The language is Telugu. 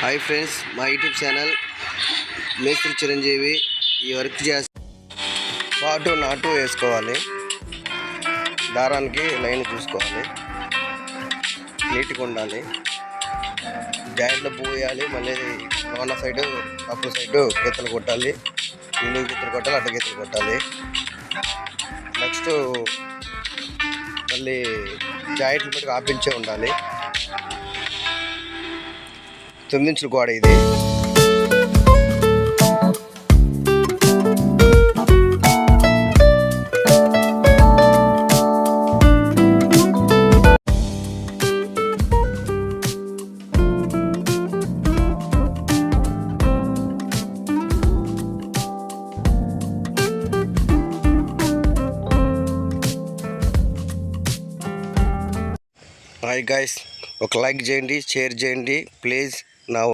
హాయ్ ఫ్రెండ్స్ మా యూట్యూబ్ ఛానల్ మేస్త్రి చిరంజీవి ఈ వర్క్ చేస్తే. పాటు నాటు వేసుకోవాలి. దారానికి లైన్ చూసుకోవాలి. నీట్గా ఉండాలి. జాయింట్లో వేయాలి మళ్ళీ లోన సైడు అప్పు సైడు గీతలు కొట్టాలి. ఇల్లు గీతలు కొట్టాలి అడ్డ గీతలు కొట్టాలి. నెక్స్ట్ మళ్ళీ జాయింట్లు పెట్టి ఆపించే ఉండాలి. తొమ్మిది గోడ ఇది. హాయ్ గాయస్ ఒక లైక్ చేయండి షేర్ చేయండి ప్లీజ్ ನಾವು